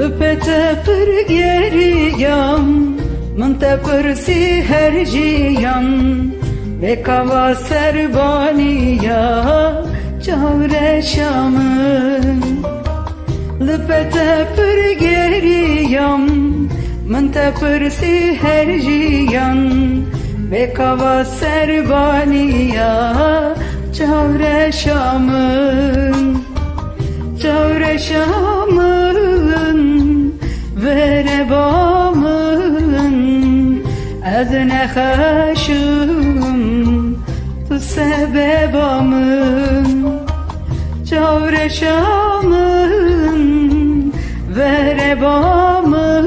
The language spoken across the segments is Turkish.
Lüpete pır geriyam Min te pırsi her jiyan Ve kava serbaniya Çavre şamın Lüpete pır geriyam Min te pırsi her jiyan Ve kava serbaniya Çavre şamın Çavre şamın Ez nexeşim Tu sebebamın Çavre şamın Verebamın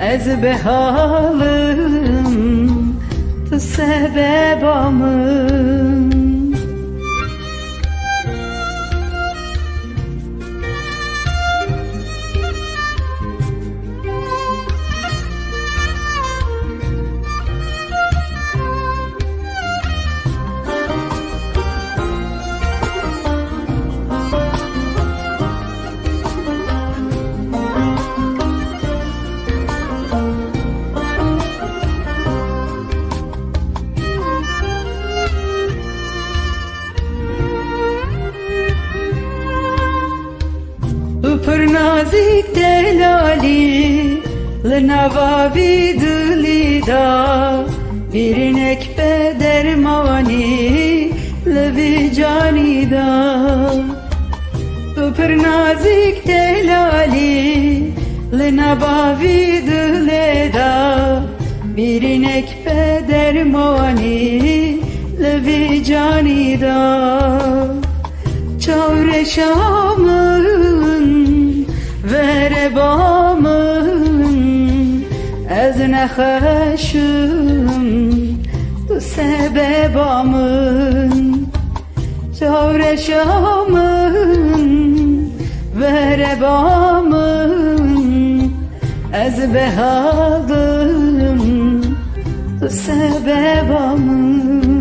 Ez behalım Tu sebebamın për nazik delali Lënava vidli da Birin ekpe dermani Lëvijani da Tu për nazik delali Lënava vidli da Birin ekpe dermani Lëvijani da Çavre şamın verebamın Ez nexeşim tu sebebamın Çavre şamın verebamın Ez behadım tu sebebamın